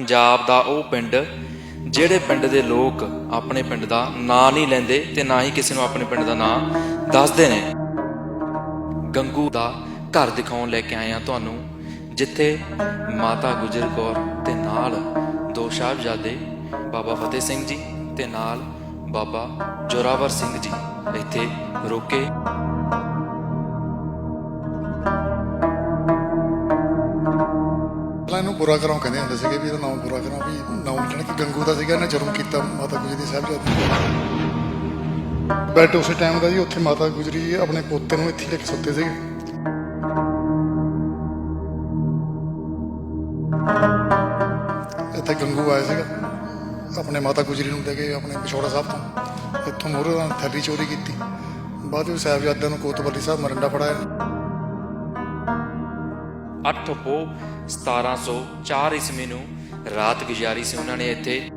ਪੰਜਾਬ ਦਾ ਉਹ ਪਿੰਡ ਜਿਹੜੇ ਪਿੰਡ ਦੇ ਲੋਕ ਆਪਣੇ ਪਿੰਡ ਦਾ ਨਾਂ ਨਹੀਂ ਲੈਂਦੇ ਤੇ ਨਾ ਹੀ ਕਿਸੇ ਨੂੰ ਆਪਣੇ ਪਿੰਡ ਦਾ ਨਾਂ ਦੱਸਦੇ ਨੇ। ਗੰਗੂ ਦਾ ਘਰ ਦਿਖਾਉਣ ਲੈ ਕੇ ਆਏ ਆ ਤੁਹਾਨੂੰ, ਜਿੱਥੇ ਮਾਤਾ ਗੁਜਰ ਕੌਰ ਤੇ ਨਾਲ ਦੋ ਸਾਹਿਬਜ਼ਾਦੇ, ਬਾਬਾ ਫਤਿਹ ਸਿੰਘ ਜੀ ਤੇ ਨਾਲ ਬਾਬਾ ਜੋਰਾਵਰ ਸਿੰਘ ਜੀ ਇੱਥੇ ਰੋਕੇ। ਪਹਿਲਾਂ ਕਰਾਉ ਕਹਿੰਦੇ ਹੁੰਦੇ ਸੀਗੇ ਵੀ ਇਹਦਾ ਨਾਮ ਬੁਰਾ ਕਰਾਉ ਵੀ ਨਾਮ ਜਾਣੀ ਕਿ ਗੰਗੂ ਦਾ ਸੀਗਾ, ਇਹਨੇ ਜਨਮ ਕੀਤਾ ਮਾਤਾ ਗੁਜਰੀ ਦੀ ਸਾਹਿਬਜ਼ਾਦੀ ਬੈਠ ਉਸੇ ਟਾਈਮ ਦਾ ਜੀ ਉੱਥੇ ਮਾਤਾ ਗੁਜਰੀ ਆਪਣੇ ਪੋਤੇ ਨੂੰ ਇੱਥੇ ਲੈ ਕੇ ਸੁੱਤੇ ਸੀਗੇ। ਇੱਥੇ ਗੰਗੂ ਆਇਆ ਸੀਗਾ, ਆਪਣੇ ਮਾਤਾ ਗੁਜਰੀ ਨੂੰ ਲੈ ਕੇ ਆਪਣੇ ਪਿਛੋੜਾ ਸਾਹਿਬ ਤੋਂ। ਇੱਥੋਂ ਮੋਹਰੇ ਥੈਲੀ ਚੋਰੀ ਕੀਤੀ। ਬਾਅਦ ਵਿੱਚ ਸਾਹਿਬਜ਼ਾਦਿਆਂ ਨੂੰ ਕੋਤਵਾਲੀ ਸਾਹਿਬ ਮਰੰਡਾ ਫੜਾਇਆ। 8 ਪੋ 1704 ਈਸਵੀ ਨੂੰ ਰਾਤ ਗੁਜ਼ਾਰੀ ਸੀ ਉਹਨਾਂ ਨੇ ਇੱਥੇ।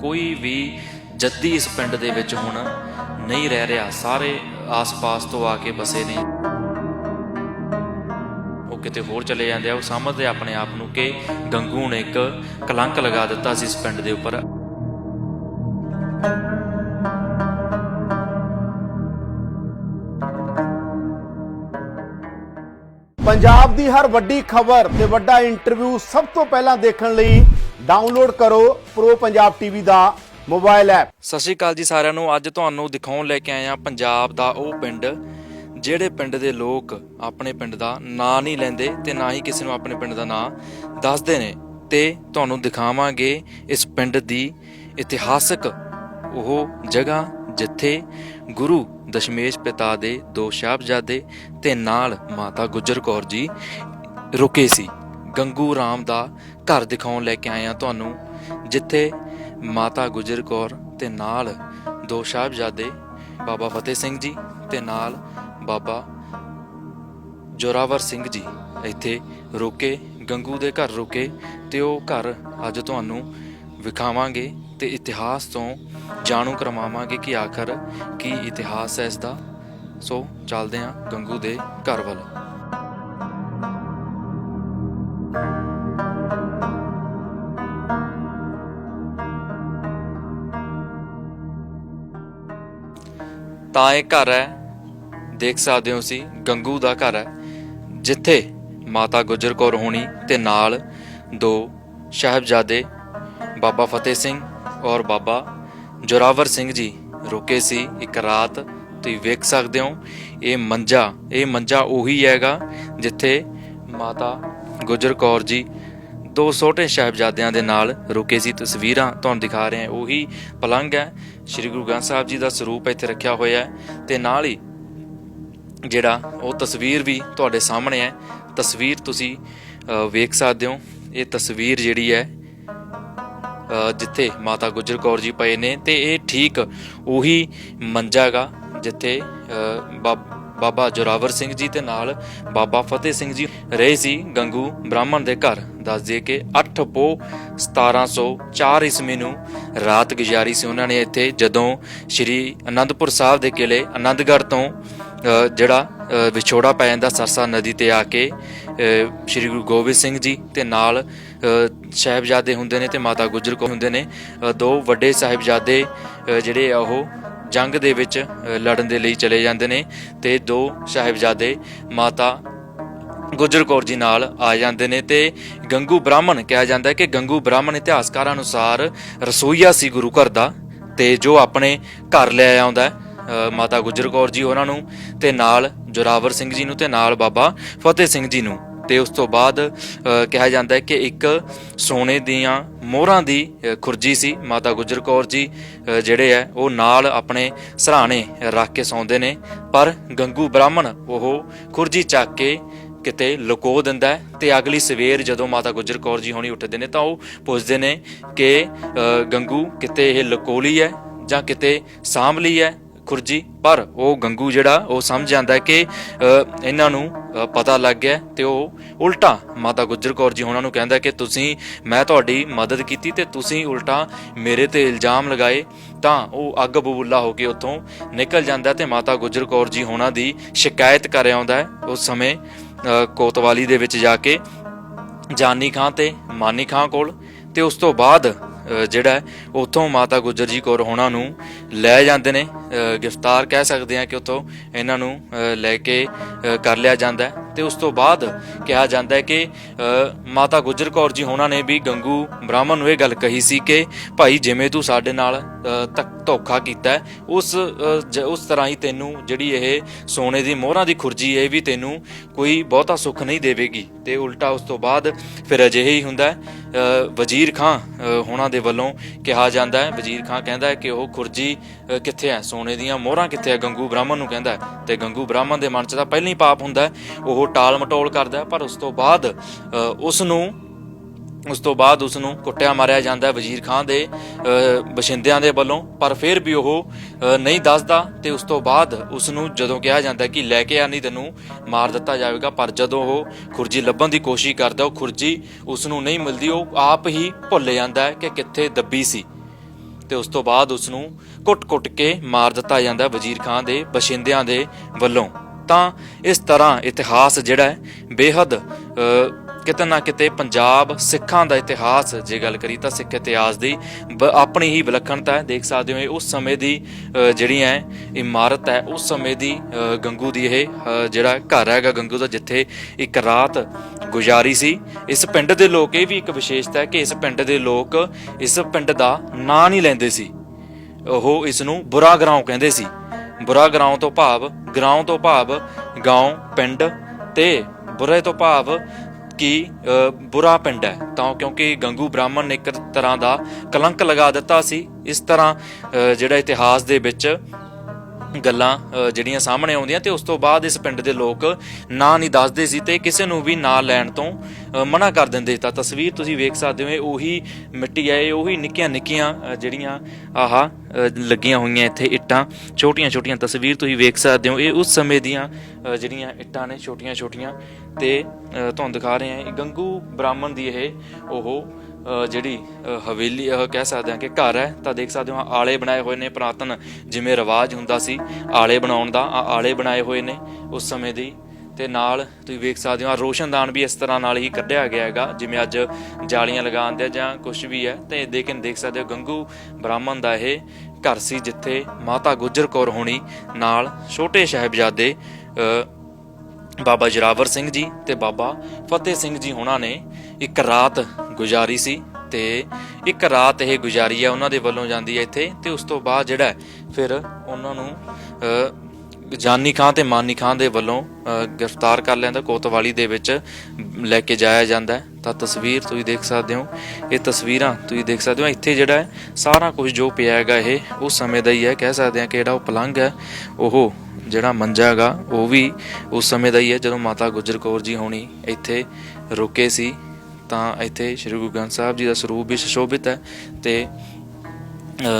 ਕੋਈ ਵੀ ਜੱਦੀ ਇਸ ਪਿੰਡ ਦੇ ਵਿੱਚ ਹੁਣ ਨਹੀਂ ਰਹਿ ਰਿਹਾ, ਸਾਰੇ ਆਸ-ਪਾਸ ਤੋਂ ਆ ਕੇ ਬਸੇ ਨੇ। ਉਹ ਕਿਤੇ ਹੋਰ ਚਲੇ ਜਾਂਦੇ ਆ, ਉਹ ਸਮਝਦੇ ਆਪਣੇ ਆਪ ਨੂੰ ਕਿ ਗੰਗੂ ਨੇ ਇੱਕ ਕਲੰਕ ਲਗਾ ਦਿੱਤਾ ਸੀ ਇਸ ਪਿੰਡ ਦੇ ਉੱਪਰ। ਪੰਜਾਬ ਦੀ ਹਰ ਵੱਡੀ ਖਬਰ ਤੇ ਵੱਡਾ ਇੰਟਰਵਿਊ ਸਭ ਤੋਂ ਪਹਿਲਾਂ ਦੇਖਣ ਲਈ ਡਾਊਨਲੋਡ ਕਰੋ ਪ੍ਰੋ ਪੰਜਾਬ ਟੀਵੀ ਦਾ ਮੋਬਾਈਲ ਐਪ ਸਤਿ ਸ਼੍ਰੀ ਅਕਾਲ ਜੀ ਸਾਰਿਆਂ ਨੂੰ। ਅੱਜ ਤੁਹਾਨੂੰ ਦਿਖਾਉਣ ਲੈ ਕੇ ਆਏ ਆ ਪੰਜਾਬ ਦਾ ਉਹ ਪਿੰਡ ਜਿਹੜੇ ਪਿੰਡ ਦੇ ਲੋਕ ਆਪਣੇ ਪਿੰਡ ਦਾ ਨਾਂ ਨਹੀਂ ਲੈਂਦੇ ਤੇ ਨਾ ਹੀ ਕਿਸੇ ਨੂੰ ਆਪਣੇ ਪਿੰਡ ਦਾ ਨਾਂ ਦੱਸਦੇ ਨੇ। ਤੇ ਤੁਹਾਨੂੰ ਦਿਖਾਵਾਂਗੇ ਇਸ ਪਿੰਡ ਦੀ ਇਤਿਹਾਸਕ ਉਹ ਜਗ੍ਹਾ ਜਿੱਥੇ ਗੁਰੂ ਦਸ਼ਮੇਸ਼ ਪਿਤਾ ਦੇ ਦੋ ਸਾਹਿਬਜ਼ਾਦੇ ਤੇ ਨਾਲ ਮਾਤਾ ਗੁਜਰ ਕੌਰ ਜੀ ਰੁਕੇ ਸੀ। ਗੰਗੂ ਰਾਮ ਦਾ ਘਰ ਦਿਖਾਉਣ ਲੈ ਕੇ ਆਇਆ ਤੁਹਾਨੂੰ, ਜਿੱਥੇ ਮਾਤਾ ਗੁਜਰ ਕੌਰ ਤੇ ਨਾਲ ਦੋ ਸਾਹਿਬਜ਼ਾਦੇ, ਬਾਬਾ ਫਤਿਹ ਸਿੰਘ ਜੀ ਤੇ ਨਾਲ ਬਾਬਾ ਜੋਰਾਵਰ ਸਿੰਘ ਜੀ ਇੱਥੇ ਰੁਕੇ, ਗੰਗੂ ਦੇ ਘਰ ਰੁਕੇ ਤੇ ਉਹ ਘਰ ਅੱਜ ਤੁਹਾਨੂੰ ਵਿਖਾਵਾਂਗੇ। ਤੇ ਇਤਿਹਾਸ ਤੋਂ ਜਾਣੂ ਕਰਵਾਵਾਂਗੇ ਕਿ ਆਖਰ ਕੀ ਇਤਿਹਾਸ ਹੈ ਇਸ ਦਾ ਸੋ ਚੱਲਦੇ ਹਾਂ ਗੰਗੂ ਦੇ ਘਰ ਵੱਲ। ਤਾਂ ਇਹ ਘਰ ਹੈ, ਦੇਖ ਸਕਦੇ ਹੋ ਸੀ ਗੰਗੂ ਦਾ ਘਰ ਹੈ, ਜਿੱਥੇ ਮਾਤਾ ਗੁਜਰ ਕੌਰ ਹੋਣੀ ਤੇ ਨਾਲ ਦੋ ਸਾਹਿਬਜ਼ਾਦੇ, ਬਾਬਾ ਫਤਿਹ ਸਿੰਘ ਔਰ ਬਾਬਾ ਜੋਰਾਵਰ ਸਿੰਘ ਜੀ ਰੁਕੇ ਸੀ ਇੱਕ ਰਾਤ, ਤੁਸੀਂ ਵੇਖ ਸਕਦੇ ਹੋ, ਇਹ ਮੰਜਾ ਇਹ ਮੰਜਾ ਉਹੀ ਹੈਗਾ ਜਿੱਥੇ ਮਾਤਾ ਗੁਜਰ ਕੌਰ ਜੀ ਦੋ ਛੋਟੇ ਸਾਹਿਬਜ਼ਾਦਿਆਂ ਦੇ ਨਾਲ ਰੁਕੇ ਸੀ। ਤਸਵੀਰਾਂ ਤੁਹਾਨੂੰ ਦਿਖਾ ਰਹੇ ਹਾਂ। ਉਹੀ ਪਲੰਗ ਹੈ। ਸ੍ਰੀ ਗੁਰੂ ਗ੍ਰੰਥ ਸਾਹਿਬ ਜੀ ਦਾ ਸਰੂਪ ਇੱਥੇ ਰੱਖਿਆ ਹੋਇਆ ਹੈ ਤੇ ਨਾਲ ਹੀ ਜਿਹੜਾ ਉਹ ਤਸਵੀਰ ਵੀ ਤੁਹਾਡੇ ਸਾਹਮਣੇ ਹੈ। ਤਸਵੀਰ ਤੁਸੀਂ ਵੇਖ ਸਕਦੇ ਹੋ। ਇਹ ਤਸਵੀਰ ਜਿਹੜੀ ਹੈ ਜਿੱਥੇ ਮਾਤਾ ਗੁਜਰ ਕੌਰ ਜੀ ਪਏ ਨੇ ਤੇ ਇਹ ਠੀਕ ਉਹੀ ਮੰਜਾ ਗਾ ਜਿੱਥੇ ਬਾਬਾ ਜੋਰਾਵਰ ਸਿੰਘ ਜੀ ਤੇ ਨਾਲ ਬਾਬਾ ਫਤਿਹ ਸਿੰਘ ਜੀ ਰਹੇ ਸੀ ਗੰਗੂ ਬ੍ਰਾਹਮਣ ਦੇ ਘਰ। ਦੱਸ ਦਈਏ ਕਿ 8 ਪੋ 1704 ਈਸਵੀ ਨੂੰ ਰਾਤ ਗੁਜ਼ਾਰੀ ਸੀ ਉਹਨਾਂ ਨੇ ਇੱਥੇ, ਜਦੋਂ ਸ੍ਰੀ ਅਨੰਦਪੁਰ ਸਾਹਿਬ ਦੇ ਕਿਲੇ ਆਨੰਦਗੜ੍ਹ ਤੋਂ ਜਿਹੜਾ ਵਿਛੋੜਾ ਪੈ ਜਾਂਦਾ ਸਰਸਾ ਨਦੀ ਤੇ ਆ ਕੇ ਸ੍ਰੀ ਗੁਰੂ ਗੋਬਿੰਦ ਸਿੰਘ ਜੀ ਤੇ ਨਾਲ ਸਾਹਿਬਜ਼ਾਦੇ ਹੁੰਦੇ ਨੇ ਤੇ ਮਾਤਾ ਗੁਜਰ ਕੌਰ ਹੁੰਦੇ ਨੇ। ਦੋ ਵੱਡੇ ਸਾਹਿਬਜ਼ਾਦੇ ਜਿਹੜੇ ਆ ਉਹ ਜੰਗ ਦੇ ਵਿੱਚ ਲੜਨ ਦੇ ਲਈ ਚਲੇ ਜਾਂਦੇ ਨੇ ਤੇ ਦੋ ਸਾਹਿਬਜ਼ਾਦੇ ਮਾਤਾ ਗੁਜਰ ਕੌਰ ਜੀ ਨਾਲ ਆ ਜਾਂਦੇ ਨੇ ਤੇ ਗੰਗੂ ਬ੍ਰਾਹਮਣ ਕਿਹਾ ਜਾਂਦਾ ਹੈ ਕਿ ਗੰਗੂ ਬ੍ਰਾਹਮਣ ਇਤਿਹਾਸਕਾਰਾਂ ਅਨੁਸਾਰ ਰਸੋਈਆ ਸੀ ਗੁਰੂ ਘਰ ਦਾ ਤੇ ਜੋ ਆਪਣੇ ਘਰ ਲੈ ਆਉਂਦਾ ਹੈ ਮਾਤਾ ਗੁਜਰ ਕੌਰ ਜੀ ਉਹਨਾਂ ਨੂੰ ਤੇ ਨਾਲ ਜੋਰਾਵਰ ਸਿੰਘ ਜੀ ਨੂੰ ਤੇ ਨਾਲ ਬਾਬਾ ਫਤਿਹ ਸਿੰਘ ਜੀ ਨੂੰ। ਤੇ ਉਸ ਤੋਂ ਬਾਅਦ ਕਿਹਾ ਜਾਂਦਾ ਹੈ ਕਿ ਇੱਕ ਸੋਨੇ ਦੀਆਂ ਮੋਹਰਾਂ ਦੀ ਖੁਰਜੀ ਸੀ, ਮਾਤਾ ਗੁਜਰ ਕੌਰ ਜੀ ਜਿਹੜੇ ਹੈ, ਉਹ ਨਾਲ ਆਪਣੇ ਸਰਾਣੇ ਰੱਖ ਕੇ ਸੌਂਦੇ ਨੇ, ਪਰ ਗੰਗੂ ਬ੍ਰਾਹਮਣ ਉਹ ਖੁਰਜੀ ਚੱਕ ਕੇ ਕਿਤੇ ਲੁਕੋ ਦਿੰਦਾ ਹੈ ਤੇ ਅਗਲੀ ਸਵੇਰ ਜਦੋਂ ਮਾਤਾ ਗੁਜਰ ਕੌਰ ਜੀ ਹੋਣੀ ਉੱਠਦੇ ਨੇ ਤਾਂ ਉਹ ਪੁੱਛਦੇ ਨੇ ਕਿ ਗੰਗੂ ਕਿਤੇ ਇਹ ਲੁਕੋ ਲਈ ਹੈ ਜਾਂ ਕਿਤੇ ਸਾਂਭ ਲਈ ਹੈ? ਖੁਰਜੀ ਪਰ ਉਹ ਗੰਗੂ ਜਿਹੜਾ, ਉਹ ਸਮਝ ਜਾਂਦਾ ਕਿ ਇਹਨਾਂ ਨੂੰ ਪਤਾ ਲੱਗ ਗਿਆ ਹੈ ਤੇ ਉਹ ਉਲਟਾ ਮਾਤਾ ਗੁਜਰ ਕੌਰ ਜੀ ਉਹਨਾਂ ਨੂੰ ਕਹਿੰਦਾ ਕਿ ਤੁਸੀਂ, ਮੈਂ ਤੁਹਾਡੀ ਮਦਦ ਕੀਤੀ ਤੇ ਤੁਸੀਂ ਉਲਟਾ ਮੇਰੇ ਤੇ ਇਲਜ਼ਾਮ ਲਗਾਏ, ਤਾਂ ਉਹ ਅੱਗ ਬਬੂਲਾ ਹੋ ਕੇ ਉੱਥੋਂ ਨਿਕਲ ਜਾਂਦਾ ਤੇ ਮਾਤਾ ਗੁਜਰ ਕੌਰ ਜੀ ਉਹਨਾਂ ਦੀ ਸ਼ਿਕਾਇਤ ਕਰ ਆਉਂਦਾ ਹੈ ਉਸ ਸਮੇਂ ਕੋਤਵਾਲੀ ਦੇ ਵਿੱਚ ਜਾ ਕੇ, ਜਾਨੀ ਖਾਂ ਤੇ ਮਾਨੀ ਖਾਂ ਕੋਲ, ਤੇ ਉਸ ਤੋਂ ਬਾਅਦ ਜਿਹੜਾ ਹੈ, ਉੱਥੋਂ ਮਾਤਾ ਗੁਜਰ ਜੀ ਕੌਰ ਹੋਣਾ ਨੂੰ ਲੈ ਜਾਂਦੇ ਨੇ। ਗ੍ਰਿਫਤਾਰ ਕਹਿ ਸਕਦੇ ਆ ਕਿ ਉੱਥੋਂ ਇਹਨਾਂ ਨੂੰ ਲੈ ਕੇ ਕਰ ਲਿਆ ਜਾਂਦਾ ਹੈ। ਤੇ ਉਸ ਤੋਂ ਬਾਅਦ ਕਿਹਾ ਜਾਂਦਾ ਹੈ ਕਿ ਮਾਤਾ ਗੁਜਰ ਕੌਰ ਜੀ ਹੋਣਾ ਨੇ ਵੀ ਗੰਗੂ ਬ੍ਰਾਹਮਣ ਨੂੰ ਇਹ ਗੱਲ ਕਹੀ ਸੀ ਕਿ, ਭਾਈ ਜਿਵੇਂ ਤੂੰ ਸਾਡੇ ਨਾਲ ਧੋਖਾ ਕੀਤਾ ਉਸ ਉਸ ਤਰ੍ਹਾਂ ਹੀ ਤੈਨੂੰ ਜਿਹੜੀ ਇਹ ਸੋਨੇ ਦੀ ਮੋਹਰਾਂ ਦੀ ਖੁਰਜੀ ਇਹ ਵੀ ਤੈਨੂੰ ਕੋਈ ਬਹੁਤਾ ਸੁੱਖ ਨਹੀਂ ਦੇਵੇਗੀ। ਤੇ ਉਲਟਾ ਉਸ ਤੋਂ ਬਾਅਦ ਫਿਰ ਅਜਿਹੇ ਹੀ ਹੁੰਦਾ ਵਜ਼ੀਰ ਖਾਂ ਹੋਣਾ ਦੇ ਵੱਲੋਂ ਕਿਹਾ ਜਾਂਦਾ ਹੈ, ਵਜ਼ੀਰ ਖਾਂ ਕਹਿੰਦਾ ਹੈ ਕਿ ਉਹ ਖੁਰਜੀ ਕਿੱਥੇ ਹੈ? ਸੋਨੇ ਦੀਆਂ ਮੋਹਰਾਂ ਕਿੱਥੇ ਹੈ? ਗੰਗੂ ਬ੍ਰਾਹਮਣ ਨੂੰ ਕਹਿੰਦਾ ਹੈ। ਤੇ ਗੰਗੂ ਬ੍ਰਾਹਮਣ ਦੇ ਮਨ 'ਚ ਤਾਂ ਪਹਿਲਾਂ ਹੀ ਪਾਪ ਹੁੰਦਾ ਉਹ ਉਹ ਟਾਲ ਮਟੋਲ ਕਰਦਾ ਪਰ ਉਸ ਤੋਂ ਬਾਅਦ ਅ, ਉਸ ਨੂੰ ਉਸ ਤੋਂ ਬਾਅਦ ਉਸ ਨੂੰ ਕੁੱਟਿਆ ਮਾਰਿਆ ਜਾਂਦਾ ਹੈ ਵਜ਼ੀਰ ਖਾਨ ਦੇ ਬਸ਼ਿੰਦਿਆਂ ਦੇ ਵੱਲੋਂ। ਪਰ ਫਿਰ ਵੀ ਉਹ ਨਹੀਂ ਦੱਸਦਾ ਤੇ ਉਸ ਤੋਂ ਬਾਅਦ ਉਸ ਨੂੰ ਜਦੋਂ ਕਿਹਾ ਜਾਂਦਾ ਕਿ ਲੈ ਕੇ ਆ ਨਹੀਂ ਤੈਨੂੰ ਮਾਰ ਦਿੱਤਾ ਜਾਵੇਗਾ। ਪਰ ਜਦੋਂ ਉਹ ਖੁਰਜੀ ਲੱਭਣ ਦੀ ਕੋਸ਼ਿਸ਼ ਕਰਦਾ ਉਹ ਖੁਰਜੀ ਉਸ ਨੂੰ ਨਹੀਂ ਮਿਲਦੀ ਉਹ ਆਪ ਹੀ ਭੁੱਲ ਜਾਂਦਾ ਹੈ ਕਿ ਕਿੱਥੇ ਦੱਬੀ ਸੀ। ਤੇ ਉਸ ਤੋਂ ਬਾਅਦ ਉਸ ਨੂੰ ਕੁੱਟ-ਕੁੱਟ ਕੇ ਮਾਰ ਦਿੱਤਾ ਜਾਂਦਾ ਵਜ਼ੀਰ ਖਾਨ ਦੇ ਬਸ਼ਿੰਦਿਆਂ ਦੇ ਵੱਲੋਂ। ਤਾਂ ਇਸ ਤਰ੍ਹਾਂ ਇਤਿਹਾਸ ਜਿਹੜਾ ਹੈ, ਬੇਹੱਦ ਕਿਤੇ ਨਾ ਕਿਤੇ ਪੰਜਾਬ ਸਿੱਖਾਂ ਦਾ ਇਤਿਹਾਸ ਜੇ ਗੱਲ ਕਰੀ ਤਾਂ ਸਿੱਖ ਇਤਿਹਾਸ ਦੀ ਬ- ਆਪਣੀ ਹੀ ਵਿਲੱਖਣਤਾ ਹੈ। ਦੇਖ ਸਕਦੇ ਹੋ ਇਹ ਉਸ ਸਮੇਂ ਦੀ ਜਿਹੜੀ ਹੈ, ਇਮਾਰਤ ਹੈ, ਉਸ ਸਮੇਂ ਦੀ ਗੰਗੂ ਦੀ ਇਹ ਜਿਹੜਾ ਘਰ ਹੈਗਾ ਗੰਗੂ ਦਾ, ਜਿੱਥੇ ਇੱਕ ਰਾਤ ਗੁਜ਼ਾਰੀ ਸੀ। ਇਸ ਪਿੰਡ ਦੇ ਲੋਕ ਇਹ ਵੀ ਇੱਕ ਵਿਸ਼ੇਸ਼ਤਾ ਹੈ ਕਿ ਇਸ ਪਿੰਡ ਦੇ ਲੋਕ ਇਸ ਪਿੰਡ ਦਾ ਨਾਂ ਨਹੀਂ ਲੈਂਦੇ ਸੀ। ਉਹ ਇਸ ਨੂੰ ਬੁਰਾ ਗਰਾਉਂ ਕਹਿੰਦੇ ਸੀ। ਬੁਰਾ ਗਰਾਉਂ ਤੋਂ ਭਾਵ ਗਰਾਉਂ ਤੋਂ ਭਾਵ ਗਾਉਂ ਪਿੰਡ ਤੇ ਬੁਰੇ ਤੋਂ ਭਾਵ ਕਿ ਅ, ਬੁਰਾ ਪਿੰਡ ਹੈ। ਤਾਂ ਕਿਉਂਕਿ ਗੰਗੂ ਬ੍ਰਾਹਮਣ ਨੇ ਇੱਕ ਤਰ੍ਹਾਂ ਦਾ ਕਲੰਕ ਲਗਾ ਦਿੱਤਾ ਸੀ। ਇਸ ਤਰ੍ਹਾਂ ਅ, ਜਿਹੜਾ ਇਤਿਹਾਸ ਦੇ ਵਿੱਚ ਗੱਲਾਂ ਜਿਹੜੀਆਂ ਸਾਹਮਣੇ ਆਉਂਦੀਆਂ ਤੇ ਉਸ ਤੋਂ ਬਾਅਦ ਇਸ ਪਿੰਡ ਦੇ ਲੋਕ ਨਾਂ ਨਹੀਂ ਦੱਸਦੇ ਸੀ ਤੇ ਕਿਸੇ ਨੂੰ ਵੀ ਨਾਂ ਲੈਣ ਤੋਂ ਮਨਾ ਕਰ ਦਿੰਦੇ ਤਾਂ ਤਸਵੀਰ ਤੁਸੀਂ ਵੇਖ ਸਕਦੇ ਹੋ ਉਹੀ ਮਿੱਟੀ ਹੈ ਉਹੀ ਨਿੱਕੀਆਂ ਨਿੱਕੀਆਂ ਜਿਹੜੀਆਂ ਆਹਾ ਲੱਗੀਆਂ ਹੋਈਆਂ ਇੱਥੇ ਇੱਟਾਂ ਛੋਟੀਆਂ ਛੋਟੀਆਂ ਤਸਵੀਰ ਤੁਸੀਂ ਵੇਖ ਸਕਦੇ ਹੋ। ਇਹ ਉਸ ਸਮੇਂ ਦੀਆਂ ਜਿਹੜੀਆਂ ਇੱਟਾਂ ਨੇ ਛੋਟੀਆਂ ਛੋਟੀਆਂ ਤੇ ਤੁਹਾਨੂੰ ਦਿਖਾ ਰਹੇ ਹਾਂ ਗੰਗੂ ਬ੍ਰਾਹਮਣ ਦੀ ਇਹ ਉਹ ਜਿਹੜੀ ਹਵੇਲੀ ਕਹਿ ਸਕਦੇ ਹਾਂ ਕਿ ਘਰ ਹੈ, ਤਾਂ ਦੇਖ ਸਕਦੇ ਹੋ ਆਲੇ ਬਣਾਏ ਹੋਏ ਨੇ ਪੁਰਾਤਨ, ਜਿਵੇਂ ਰਿਵਾਜ ਹੁੰਦਾ ਸੀ, ਆਲੇ ਬਣਾਉਣ ਦਾ ਆਲੇ ਬਣਾਏ ਹੋਏ ਨੇ ਉਸ ਸਮੇਂ ਦੀ ਤੇ ਨਾਲ ਤੁਸੀਂ ਵੇਖ ਸਕਦੇ ਹੋ ਰੋਸ਼ਨਦਾਨ ਵੀ ਇਸ ਤਰ੍ਹਾਂ ਨਾਲ ਹੀ ਕੱਢਿਆ ਗਿਆ ਹੈਗਾ, ਜਿਵੇਂ ਅੱਜ ਜਾਲੀਆਂ ਲਗਾਉਂਦੇ ਆ ਜਾਂ ਕੁਝ ਵੀ ਹੈ। ਤੇ ਲੇਕਿਨ ਦੇਖ ਸਕਦੇ ਹੋ ਗੰਗੂ ਬ੍ਰਾਹਮਣ ਦਾ ਇਹ ਘਰ ਸੀ, ਜਿੱਥੇ ਮਾਤਾ ਗੁਜਰ ਕੌਰ ਹੋਣੀ ਨਾਲ ਛੋਟੇ ਸਾਹਿਬਜ਼ਾਦੇ ਬਾਬਾ ਜਰਾਵਰ ਸਿੰਘ ਜੀ ਤੇ ਬਾਬਾ ਫਤਿਹ ਸਿੰਘ ਜੀ ਹੋਣਾ ਨੇ ਇੱਕ ਰਾਤ ਗੁਜ਼ਾਰੀ ਸੀ ਤੇ ਇੱਕ ਰਾਤ ਇਹ ਗੁਜ਼ਾਰੀ ਹੈ ਉਹਨਾਂ ਦੇ ਵੱਲੋਂ ਜਾਂਦੀ ਹੈ ਇੱਥੇ ਤੇ ਉਸ ਤੋਂ ਬਾਅਦ ਜਿਹੜਾ ਫਿਰ ਉਹਨਾਂ ਨੂੰ ਜਾਨੀ ਖਾਂ ਤੇ ਮਾਨੀ ਖਾਂ ਦੇ ਵੱਲੋਂ ਗ੍ਰਿਫਤਾਰ ਕਰ ਲੈਂਦਾ, ਕੋਤਵਾਲੀ ਦੇ ਵਿੱਚ ਲੈ ਕੇ ਜਾਇਆ ਜਾਂਦਾ ਤਾਂ ਤਸਵੀਰ ਤੁਸੀਂ ਦੇਖ ਸਕਦੇ ਹੋ, ਇਹ ਤਸਵੀਰਾਂ ਤੁਸੀਂ ਦੇਖ ਸਕਦੇ ਹੋ। ਇੱਥੇ ਜਿਹੜਾ ਸਾਰਾ ਕੁਝ ਜੋ ਪਿਆ ਹੈਗਾ ਇਹ, ਉਸ ਸਮੇਂ ਦਾ ਹੀ ਹੈ। ਕਹਿ ਸਕਦੇ ਹਾਂ ਕਿ ਜਿਹੜਾ ਉਹ ਪਲੰਗ ਹੈ, ਉਹ ਜਿਹੜਾ ਮੰਜਾ ਹੈਗਾ, ਉਹ ਵੀ ਉਸ ਸਮੇਂ ਦਾ ਹੀ ਹੈ। ਜਦੋਂ ਮਾਤਾ ਗੁਜਰ ਕੌਰ ਜੀ ਹੋਣੀ ਇੱਥੇ ਰੁਕੇ ਸੀ ਤਾਂ ਇੱਥੇ ਸ੍ਰੀ ਗੁਰੂ ਗ੍ਰੰਥ ਸਾਹਿਬ ਜੀ ਦਾ ਸਰੂਪ ਵੀ ਸੁਸ਼ੋਭਿਤ ਹੈ ਤੇ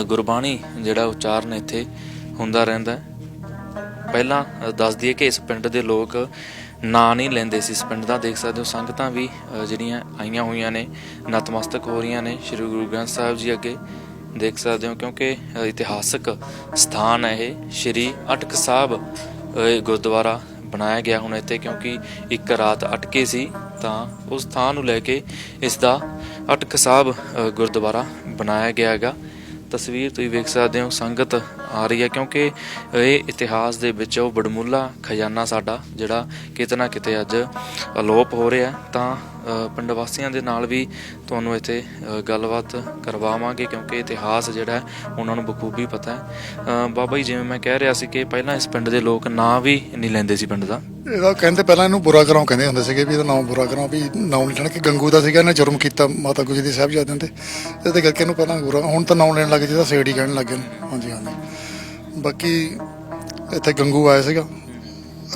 ਗੁਰਬਾਣੀ ਜਿਹੜਾ ਉਚਾਰਨ ਇੱਥੇ ਹੁੰਦਾ ਰਹਿੰਦਾ ਹੈ। ਪਹਿਲਾਂ ਅ, ਦੱਸ ਦਈਏ ਕਿ ਇਸ ਪਿੰਡ ਦੇ ਲੋਕ ਨਾਂ ਨਹੀਂ ਲੈਂਦੇ ਸੀ। ਇਸ ਪਿੰਡ ਦਾ ਦੇਖ ਸਕਦੇ ਹੋ ਸੰਗਤਾਂ ਵੀ ਜਿਹੜੀਆਂ ਆਈਆਂ ਹੋਈਆਂ ਨੇ ਨਤਮਸਤਕ ਹੋ ਰਹੀਆਂ ਨੇ ਸ੍ਰੀ ਗੁਰੂ ਗ੍ਰੰਥ ਸਾਹਿਬ ਜੀ ਅੱਗੇ। ਦੇਖ ਸਕਦੇ ਹੋ ਕਿਉਂਕਿ ਇਤਿਹਾਸਕ ਸਥਾਨ ਹੈ ਇਹ। ਸ੍ਰੀ ਅਟਕ ਸਾਹਿਬ ਗੁਰਦੁਆਰਾ ਬਣਾਇਆ ਗਿਆ ਹੁਣ ਇੱਥੇ, ਕਿਉਂਕਿ ਇੱਕ ਰਾਤ ਅਟਕੇ ਸੀ, ਤਾਂ ਉਸ ਥਾਂ ਨੂੰ ਲੈ ਕੇ ਇਸ ਦਾ ਅਟਕ ਸਾਹਿਬ ਗੁਰਦੁਆਰਾ ਬਣਾਇਆ ਗਿਆ ਹੈਗਾ। ਤਸਵੀਰ ਤੁਸੀਂ ਵੇਖ ਸਕਦੇ ਹੋ, ਸੰਗਤ ਆ ਰਹੀ ਹੈ ਕਿਉਂਕਿ ਇਹ ਇਤਿਹਾਸ ਦੇ ਵਿੱਚ ਉਹ ਬੜਮੁੱਲਾ ਖਜ਼ਾਨਾ ਸਾਡਾ ਜਿਹੜਾ ਕਿਤੇ ਨਾ ਕਿਤੇ ਅੱਜ ਅਲੋਪ ਹੋ ਰਿਹਾ ਤਾਂ ਪਿੰਡ ਵਾਸੀਆਂ ਦੇ ਨਾਲ ਵੀ ਤੁਹਾਨੂੰ ਇੱਥੇ ਗੱਲਬਾਤ ਕਰਵਾਵਾਂਗੇ ਕਿਉਂਕਿ ਇਤਿਹਾਸ ਜਿਹੜਾ ਉਹਨਾਂ ਨੂੰ ਬਖੂਬੀ ਪਤਾ ਹੈ। ਬਾਬਾ ਜੀ, ਜਿਵੇਂ ਮੈਂ ਕਹਿ ਰਿਹਾ ਸੀ ਕਿ ਪਹਿਲਾਂ ਇਸ ਪਿੰਡ ਦੇ ਲੋਕ ਨਾਂ ਵੀ ਨਹੀਂ ਲੈਂਦੇ ਸੀ ਪਿੰਡ ਦਾ। ਇਹਦਾ ਕਹਿੰਦੇ ਪਹਿਲਾਂ ਇਹਨੂੰ ਬੁਰਾ ਗਰਾਉਂ ਕਹਿੰਦੇ ਹੁੰਦੇ ਸੀਗੇ ਵੀ ਇਹਦਾ ਨਾਮ ਬੁਰਾ ਗਰਾਉਂ ਵੀ ਨਾਮ ਨਹੀਂ ਲੈਣਾ, ਕਿ ਗੰਗੂ ਦਾ ਸੀਗਾ, ਇਹਨੇ ਜੁਰਮ ਕੀਤਾ ਮਾਤਾ ਗੁਜਰੀ ਦੇ ਸਾਹਿਬਜ਼ਾਦਿਆਂ ਤੇ। ਇਹਦੇ ਕਰਕੇ ਇਹਨੂੰ ਪਹਿਲਾਂ ਬੁਰਾ, ਹੁਣ ਤਾਂ ਨਾਮ ਲੈਣ ਲੱਗੇ ਜਿਹਦਾ ਸੇੜੀ ਕਹਿਣ ਲੱਗ ਗਏ ਹਾਂਜੀ ਹਾਂਜੀ। ਬਾਕੀ ਇੱਥੇ ਗੰਗੂ ਆਇਆ ਸੀਗਾ।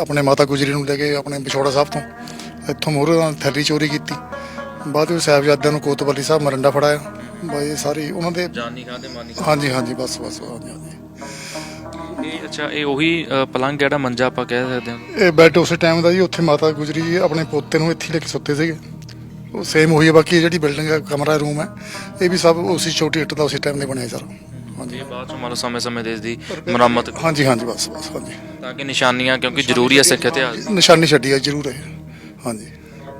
ਆਪਣੇ ਮਾਤਾ ਗੁਜਰੀ ਨੂੰ ਲੈ ਕੇ ਆਪਣੇ ਵਿਛੋੜਾ ਸਾਹਿਬ ਤੋਂ। ਇੱਥੋਂ ਮੋਹਰੇ ਨਾਲ ਥੈਲੀ ਚੋਰੀ ਕੀਤੀ। ਬਾਅਦ ਵਿੱਚ ਸਾਹਿਬਜ਼ਾਦਿਆਂ ਨੂੰ ਕੋਤਵਾਲੀ ਸਾਹਿਬ ਮਰੰਡਾ ਫੜਾਇਆ। ਬਾਈ ਇਹ ਸਾਰੀ ਉਹਨਾਂ ਦੇ ਜਾਨੀ ਖਾਂ ਤੇ ਮਾਨੀ ਹਾਂਜੀ ਹਾਂਜੀ ਬਸ ਬਸ ਹਾਂਜੀ ਹਾਂਜੀ। ਇਹ ਅੱਛਾ ਇਹ ਉਹੀ ਅ, ਪਲੰਗ ਜਿਹੜਾ ਮੰਜਾ ਆਪਾਂ ਕਹਿ ਸਕਦੇ ਹਾਂ? ਇਹ ਬੈੱਡ ਉਸੇ ਟਾਈਮ ਦਾ ਜੀ ਉੱਥੇ ਮਾਤਾ ਗੁਜਰੀ ਜੀ ਆਪਣੇ ਪੋਤੇ ਨੂੰ ਇੱਥੇ ਹੀ ਲੈ ਕੇ ਸੁੱਤੇ ਸੀਗੇ। ਉਹ ਸੇਮ ਉਹੀ ਹੈ ਬਾਕੀ ਇਹ ਜਿਹੜੀ ਬਿਲਡਿੰਗ ਹੈ ਕਮਰਾ ਰੂਮ ਹੈ ਇਹ ਵੀ ਸਭ ਉਸੇ ਛੋਟੀ ਇੱਟ ਦਾ ਉਸੇ ਟਾਈਮ ਦੇ ਬਣਿਆ ਸਾਰਾ। ਹਾਂਜੀ ਇਹ ਬਾਅਦ ਚ ਮੰਨ ਲਓ ਸਮੇਂ-ਸਮੇਂ ਦੇ ਇਸ ਦੀ ਮੁਰੰਮਤ ਹਾਂਜੀ ਹਾਂਜੀ ਬਸ ਬਸ ਹਾਂਜੀ। ਤਾਂ ਕਿ ਨਿਸ਼ਾਨੀਆਂ ਕਿਉਂਕਿ ਜ਼ਰੂਰੀ ਹੈ ਸਿੱਖ ਇਤਿਹਾਸ ਨਿਸ਼ਾਨੀ ਛੱਡੀ ਹੈ ਜ਼ਰੂਰ ਹੈ। ਹਾਂਜੀ।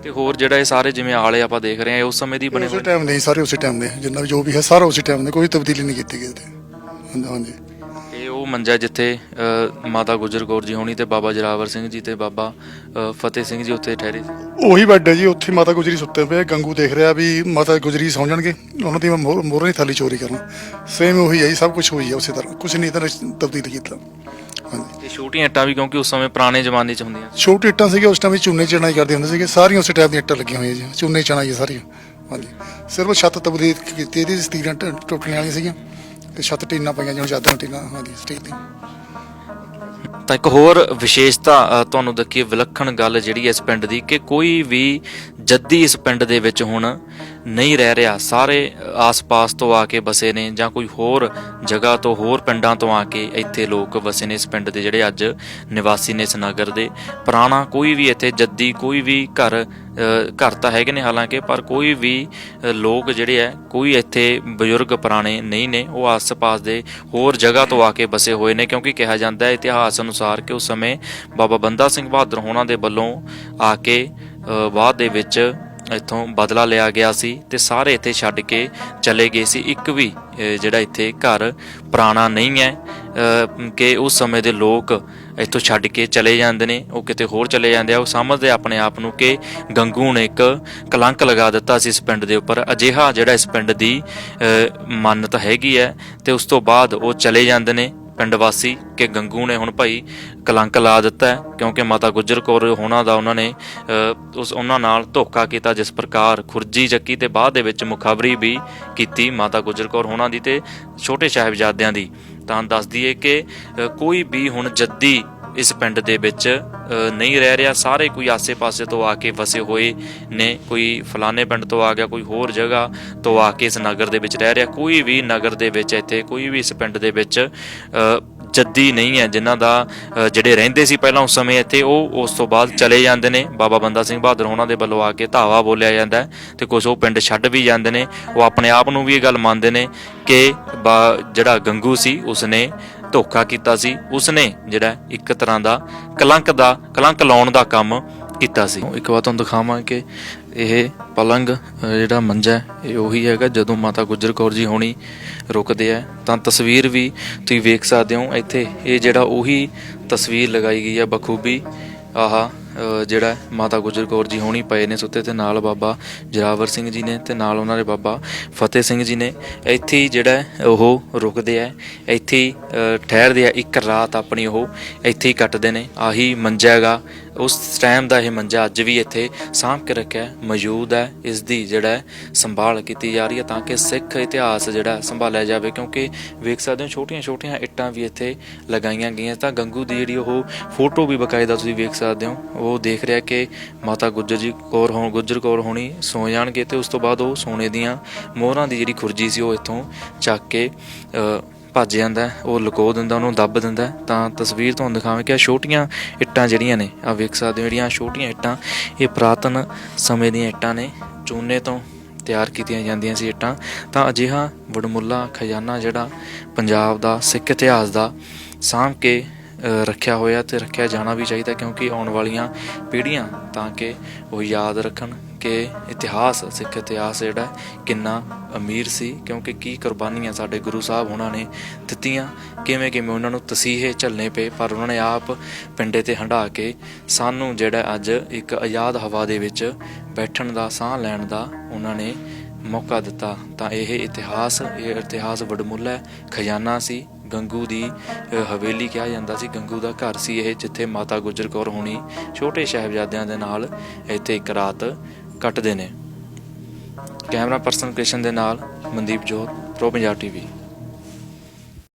ਤੇ ਹੋਰ ਜਿਹੜਾ ਇਹ ਸਾਰੇ ਜਿਵੇਂ ਆਲੇ ਆਪਾਂ ਦੇਖ ਰਹੇ ਹਾਂ ਉਸ ਸਮੇਂ ਦੀ ਬਣੇ ਉਸੇ ਹੋਏ ਟਾਈਮ ਦੇ ਹੀ, ਸਾਰੇ ਉਸੇ ਟਾਈਮ ਦੇ ਜਿੰਨਾ ਵੀ ਜੋ ਵੀ ਹੈ ਸਾਰਾ ਉਸੇ ਟਾਈਮ ਦੇ ਕੋਈ ਤਬਦੀਲੀ ਨਹੀਂ ਕੀਤੀ ਗਈ ਤੇ ਹਾਂਜੀ। ਮੰਜਾ ਜਿੱਥੇ ਮਾਤਾ ਗੁਜਰ ਕੌਰ ਜੀ ਹੋਣੀ ਤੇ ਬਾਬਾ ਜਰਾਵਰ ਸਿੰਘ ਜੀ ਤੇ ਬਾਬਾ ਫਤਿਹ ਸਿੰਘ ਜੀ ਉੱਥੇ ਠਹਿਰੇ ਸੀ। ਉਹੀ ਬੈੱਡ ਹੈ ਜੀ ਉੱਥੇ ਮਾਤਾ ਗੁਜਰੀ ਸੁੱਤੇ ਪਏ। ਗੰਗੂ ਦੇਖ ਰਿਹਾ ਵੀ ਮਾਤਾ ਗੁਜਰੀ ਸੌਂ ਜਾਣਗੇ। ਉਹਨਾਂ ਦੀ ਮੋਹਰਾਂ ਦੀ ਥਾਲੀ ਚੋਰੀ ਕਰਨਾ। ਸੇਮ ਉਹੀ ਹੈ ਜੀ ਸਭ ਕੁਝ ਹੋਈ ਹੈ ਉਸੇ ਤਰ੍ਹਾਂ। ਕੁਝ ਨਹੀਂ ਤਾਂ ਤਬਦੀਲ ਕੀਤਾ। ਤੇ ਛੋਟੀਆਂ ਇੱਟਾਂ ਵੀ ਕਿਉਂਕਿ ਉਸ ਸਮੇਂ ਪੁਰਾਣੇ ਜ਼ਮਾਨੇ 'ਚ ਹੁੰਦੀਆਂ ਛੋਟੀ ਇੱਟਾਂ ਸੀਗੇ ਉਸ ਟਾਈਮ ਚੂਨੇ ਚਣਾਈ ਕਰਦੇ ਹੁੰਦੇ ਸੀਗੇ। ਸਾਰੀਆਂ ਉਸੇ ਟਾਈਪ ਦੀਆਂ ਇੱਟਾਂ ਲੱਗੀਆਂ ਹੋਈਆਂ ਜੀ। ਚੂਨੇ ਚਣਾਈ ਸਾਰੀਆਂ। ਹਾਂਜੀ। ਸਿਰਫ ਛੱਤ ਤਬਦੀਲ ਕੀਤੀ ਇਹਦੀ ਸਤੀਰਾਂ ਟੁੱਟਣ ਵਾਲੀਆਂ ਸੀਗੀਆਂ। ਤੇ ਛੱਤ ਟੀਨਾਂ ਪਈਆਂ ਜਿਵੇਂ ਚਾਦਰਾਂ ਟੀਨਾਂ ਹਾਂਜੀ ਸਟੀਲ ਦੀ। ਤਾਂ ਇੱਕ ਹੋਰ ਵਿਸ਼ੇਸ਼ਤਾ ਅ, ਤੁਹਾਨੂੰ ਦੱਸੀਏ ਵਿਲੱਖਣ ਗੱਲ ਜਿਹੜੀ ਹੈ ਇਸ ਪਿੰਡ ਦੀ ਕਿ ਕੋਈ ਵੀ ਜੱਦੀ ਇਸ ਪਿੰਡ ਦੇ ਵਿੱਚ ਹੁਣ ਨਹੀਂ ਰਹਿ ਰਿਹਾ। ਸਾਰੇ ਆਸ-ਪਾਸ ਤੋਂ ਆ ਕੇ ਬਸੇ ਨੇ ਜਾਂ ਕੋਈ ਹੋਰ ਜਗ੍ਹਾ ਤੋਂ ਹੋਰ ਪਿੰਡਾਂ ਤੋਂ ਆ ਕੇ ਇੱਥੇ ਲੋਕ ਵਸੇ ਨੇ ਇਸ ਪਿੰਡ ਦੇ ਜਿਹੜੇ ਅੱਜ ਨਿਵਾਸੀ ਨੇ ਇਸ ਨਗਰ ਦੇ। ਪੁਰਾਣਾ ਕੋਈ ਵੀ ਇੱਥੇ ਜੱਦੀ ਕੋਈ ਵੀ ਘਰ ਘਰ ਤਾਂ ਹੈਗੇ ਨੇ ਹਾਲਾਂਕਿ, ਪਰ ਕੋਈ ਵੀ ਲੋਕ ਜਿਹੜੇ ਆ ਕੋਈ ਇੱਥੇ ਬਜ਼ੁਰਗ ਪੁਰਾਣੇ ਨਹੀਂ ਨੇ, ਉਹ ਆਸ-ਪਾਸ ਦੇ ਹੋਰ ਜਗ੍ਹਾ ਤੋਂ ਆ ਕੇ ਬਸੇ ਹੋਏ ਨੇ, ਕਿਉਂਕਿ ਕਿਹਾ ਜਾਂਦਾ ਹੈ ਇਤਿਹਾਸ ਅਨੁਸਾਰ ਕਿ ਉਸ ਸਮੇਂ ਬਾਬਾ ਬੰਦਾ ਸਿੰਘ ਬਹਾਦਰ ਹੋਣਾ ਦੇ ਵੱਲੋਂ ਆ ਕੇ ਬਾਅਦ ਦੇ ਵਿੱਚ ਇੱਥੋਂ ਬਦਲਾ ਲਿਆ ਗਿਆ ਸੀ ਤੇ ਸਾਰੇ ਇੱਥੇ ਛੱਡ ਕੇ ਚਲੇ ਗਏ ਸੀ। ਇੱਕ ਵੀ ਜਿਹੜਾ ਇੱਥੇ ਘਰ ਪੁਰਾਣਾ ਨਹੀਂ ਹੈ ਕਿ ਉਸ ਸਮੇਂ ਦੇ ਲੋਕ ਇੱਥੋਂ ਛੱਡ ਕੇ ਚਲੇ ਜਾਂਦੇ ਨੇ, ਉਹ ਕਿਤੇ ਹੋਰ ਚਲੇ ਜਾਂਦੇ ਆ। ਉਹ ਸਮਝਦੇ ਆਪਣੇ ਆਪ ਨੂੰ ਕਿ ਗੰਗੂ ਨੇ ਇੱਕ ਕਲੰਕ ਲਗਾ ਦਿੱਤਾ ਸੀ ਇਸ ਪਿੰਡ ਦੇ ਉੱਪਰ। ਅਜਿਹਾ ਜਿਹੜਾ ਇਸ ਪਿੰਡ ਦੀ ਮਾਨਤ ਹੈਗੀ ਹੈ ਤੇ ਉਸ ਤੋਂ ਬਾਅਦ ਉਹ ਚਲੇ ਜਾਂਦੇ ਨੇ। ਪਿੰਡ ਵਾਸੀ ਕਿ ਗੰਗੂ ਨੇ ਹੁਣ ਭਾਈ ਕਲੰਕ ਲਾ ਦਿੱਤਾ ਹੈ, ਕਿਉਂਕਿ ਮਾਤਾ ਗੁਜਰ ਕੌਰ ਹੋਣਾ ਦਾ ਉਹਨਾਂ ਨੇ ਉਸ ਉਹਨਾਂ ਨਾਲ ਧੋਖਾ ਕੀਤਾ, ਜਿਸ ਪ੍ਰਕਾਰ ਖੁਰਜੀ ਚੱਕੀ ਤੇ ਬਾਅਦ ਦੇ ਵਿੱਚ ਮੁਖਬਰੀ ਵੀ ਕੀਤੀ ਮਾਤਾ ਗੁਜਰ ਕੌਰ ਹੋਣਾ ਦੀ ਤੇ ਛੋਟੇ ਸਾਹਿਬਜ਼ਾਦਿਆਂ ਦੀ। ਤਾਂ ਦੱਸ ਦਈਏ ਕਿ ਕੋਈ ਵੀ ਹੁਣ ਜੱਦੀ ਇਸ ਪਿੰਡ ਦੇ ਵਿੱਚ ਨਹੀਂ ਰਹਿ ਰਿਹਾ। ਸਾਰੇ ਕੋਈ ਆਸੇ-ਪਾਸੇ ਤੋਂ ਆ ਕੇ ਵਸੇ ਹੋਏ ਨੇ। ਕੋਈ ਫਲਾਣੇ ਪਿੰਡ ਤੋਂ ਆ ਗਿਆ, ਕੋਈ ਹੋਰ ਜਗ੍ਹਾ ਤੋਂ ਆ ਕੇ ਇਸ ਨਗਰ ਦੇ ਵਿੱਚ ਰਹਿ ਰਿਹਾ। ਕੋਈ ਵੀ ਨਗਰ ਦੇ ਵਿੱਚ ਇੱਥੇ, ਕੋਈ ਵੀ ਇਸ ਪਿੰਡ ਦੇ ਵਿੱਚ ਜੱਦੀ ਨਹੀਂ ਹੈ। ਜਿਨ੍ਹਾਂ ਦਾ ਜਿਹੜੇ ਰਹਿੰਦੇ ਸੀ ਪਹਿਲਾਂ ਉਸ ਸਮੇਂ ਇੱਥੇ, ਉਹ ਉਸ ਤੋਂ ਬਾਅਦ ਚਲੇ ਜਾਂਦੇ ਨੇ। ਬਾਬਾ ਬੰਦਾ ਸਿੰਘ ਬਹਾਦਰ ਉਹਨਾਂ ਦੇ ਵੱਲੋਂ ਆ ਕੇ ਧਾਵਾ ਬੋਲਿਆ ਜਾਂਦਾ ਹੈ ਤੇ ਕੁਝ ਉਹ ਪਿੰਡ ਛੱਡ ਵੀ ਜਾਂਦੇ ਨੇ। ਉਹ ਆਪਣੇ ਆਪ ਨੂੰ ਵੀ ਇਹ ਗੱਲ ਮੰਨਦੇ ਨੇ ਕਿ ਬਾ- ਜਿਹੜਾ ਗੰਗੂ ਸੀ, ਉਸਨੇ ਧੋਖਾ ਕੀਤਾ ਸੀ ਉਸਨੇ ਜਿਹੜਾ ਇੱਕ ਤਰ੍ਹਾਂ ਦਾ ਕਲੰਕ ਦਾ ਕਲੰਕ ਲਾਉਣ ਦਾ ਕੰਮ ਕੀਤਾ ਸੀ। ਇੱਕ ਵਾਰ ਤੁਹਾਨੂੰ ਦਿਖਾਵਾਂ ਕਿ ਇਹ ਪਲੰਗ ਜਿਹੜਾ ਮੰਜਾ ਹੈ, ਇਹ ਉਹੀ ਹੈਗਾ ਜਦੋਂ ਮਾਤਾ ਗੁਜਰ ਕੌਰ ਜੀ ਹੋਣੀ ਰੁਕਦੇ ਆ ਤਾਂ ਤਸਵੀਰ ਵੀ ਤੁਸੀਂ ਵੇਖ ਸਕਦੇ ਹੋ। ਇੱਥੇ ਇਹ ਜਿਹੜਾ ਉਹੀ ਤਸਵੀਰ ਲਗਾਈ ਗਈ ਹੈ ਬਖੂਬੀ। ਆਹਾ ਜਿਹੜਾ ਮਾਤਾ ਗੁਜਰ ਕੌਰ ਜੀ ਹੋਣੀ ਪਏ ਨੇ ਸੁੱਤੇ ਤੇ ਨਾਲ ਬਾਬਾ ਜਰਾਵਰ ਸਿੰਘ ਜੀ ਨੇ ਤੇ ਨਾਲ ਉਹਨਾਂ ਦੇ ਬਾਬਾ ਫਤਿਹ ਸਿੰਘ ਜੀ ਨੇ। ਇੱਥੇ ਜਿਹੜਾ ਉਹ ਰੁਕਦੇ ਆ। ਇੱਥੇ ਠਹਿਰਦੇ ਆ। ਇੱਕ ਰਾਤ ਆਪਣੀ ਉਹ ਇੱਥੇ ਹੀ ਕੱਟਦੇ ਨੇ। ਆਹੀ ਮੰਜਾ ਹੈਗਾ ਉਸ ਟਾਈਮ ਦਾ ਇਹ ਮੰਜਾ ਅੱਜ ਵੀ ਇੱਥੇ ਸਾਂਭ ਕੇ ਰੱਖਿਆ ਮੌਜੂਦ ਹੈ ਇਸ ਦੀ ਜਿਹੜਾ ਸੰਭਾਲ ਕੀਤੀ ਜਾ ਰਹੀ ਹੈ ਤਾਂ ਕਿ ਸਿੱਖ ਇਤਿਹਾਸ ਜਿਹੜਾ ਸੰਭਾਲਿਆ ਜਾਵੇ ਕਿਉਂਕਿ ਵੇਖ ਸਕਦੇ ਹੋ ਛੋਟੀਆਂ-ਛੋਟੀਆਂ ਇੱਟਾਂ ਵੀ ਇੱਥੇ ਲਗਾਈਆਂ ਗਈਆਂ ਤਾਂ ਗੰਗੂ ਦੀ ਜਿਹੜੀ ਉਹ ਫੋਟੋ ਵੀ ਬਕਾਇਦਾ ਤੁਸੀਂ ਵੇਖ ਸਕਦੇ ਹੋ, ਉਹ ਦੇਖ ਰਿਹਾ ਕਿ ਮਾਤਾ ਗੁੱਜਰ ਜੀ ਕੌਰ ਹੋ ਗੁੱਜਰ ਕੌਰ ਹੋਣੀ ਸੌ ਜਾਣਗੇ ਤੇ ਉਸ ਤੋਂ ਬਾਅਦ ਉਹ ਸੋਨੇ ਦੀਆਂ ਮੋਹਰਾਂ ਦੀ ਜਿਹੜੀ ਖੁਰਜੀ ਸੀ ਉਹ ਇੱਥੋਂ ਚੱਕ ਕੇ ਭੱਜ ਜਾਂਦਾ ਉਹ ਲੁਕੋ ਦਿੰਦਾ, ਉਹਨੂੰ ਦੱਬ ਦਿੰਦਾ ਤਾਂ ਤਸਵੀਰ ਤੁਹਾਨੂੰ ਦਿਖਾਵਾਂ ਕਿ ਆ ਛੋਟੀਆਂ ਇੱਟਾਂ ਜਿਹੜੀਆਂ ਨੇ ਆ ਵੇਖ ਸਕਦੇ ਹੋ ਜਿਹੜੀਆਂ ਛੋਟੀਆਂ ਇੱਟਾਂ, ਇਹ ਪੁਰਾਤਨ ਸਮੇਂ ਦੀਆਂ ਇੱਟਾਂ ਨੇ, ਚੂਨੇ ਤੋਂ ਤਿਆਰ ਕੀਤੀਆਂ ਜਾਂਦੀਆਂ ਸੀ ਇੱਟਾਂ। ਤਾਂ ਅਜਿਹਾ ਵਡਮੁੱਲਾ ਖਜ਼ਾਨਾ ਜਿਹੜਾ ਪੰਜਾਬ ਦਾ, ਸਿੱਖ ਇਤਿਹਾਸ ਦਾ ਸਾਂਭ ਕੇ ਰੱਖਿਆ ਹੋਇਆ ਤੇ ਰੱਖਿਆ ਜਾਣਾ ਵੀ ਚਾਹੀਦਾ ਕਿਉਂਕਿ ਆਉਣ ਵਾਲੀਆਂ ਪੀੜ੍ਹੀਆਂ ਤਾਂ ਕਿ ਉਹ ਯਾਦ ਰੱਖਣ। ਕਿ ਇਤਿਹਾਸ ਸਿੱਖ ਇਤਿਹਾਸ ਜਿਹੜਾ ਕਿੰਨਾ ਅਮੀਰ ਸੀ ਕਿਉਂਕਿ ਕੀ ਕੁਰਬਾਨੀਆਂ ਸਾਡੇ ਗੁਰੂ ਸਾਹਿਬ ਉਹਨਾਂ ਨੇ ਦਿੱਤੀਆਂ ਕਿਵੇਂ ਕਿਵੇਂ ਉਹਨਾਂ ਨੂੰ ਤਸੀਹੇ ਝੱਲਣੇ ਪਏ ਪਰ ਉਹਨਾਂ ਨੇ ਆਪ ਪਿੰਡੇ ਤੇ ਹੰਢਾ ਕੇ ਸਾਨੂੰ ਜਿਹੜਾ ਅੱਜ ਇੱਕ ਆਜ਼ਾਦ ਹਵਾ ਦੇ ਵਿੱਚ ਬੈਠਣ ਦਾ ਸਾਹ ਲੈਣ ਦਾ ਉਹਨਾਂ ਨੇ ਮੌਕਾ ਦਿੱਤਾ। ਤਾਂ ਇਹ ਇਤਿਹਾਸ ਇਹ ਇਤਿਹਾਸ ਵਡਮੁੱਲਾ ਹੈ, ਖਜ਼ਾਨਾ ਸੀ ਗੰਗੂ ਦੀ ਹਵੇਲੀ ਕਿਹਾ ਜਾਂਦਾ ਸੀ ਗੰਗੂ ਦਾ ਘਰ ਸੀ ਇਹ ਜਿੱਥੇ ਮਾਤਾ ਗੁਜਰ ਕੌਰ ਹੋਣੀ ਛੋਟੇ ਸਾਹਿਬਜ਼ਾਦਿਆਂ ਦੇ ਨਾਲ ਇੱਥੇ ਇੱਕ ਰਾਤ ਕੱਟਦੇ ਨੇ। ਕੈਮਰਾ ਪਰਸਨ ਕ੍ਰਿਸ਼ਨ ਦੇ ਨਾਲ ਮਨਦੀਪ ਜੋਤ ਪ੍ਰੋ ਪੰਜਾਬ ਟੀਵੀ।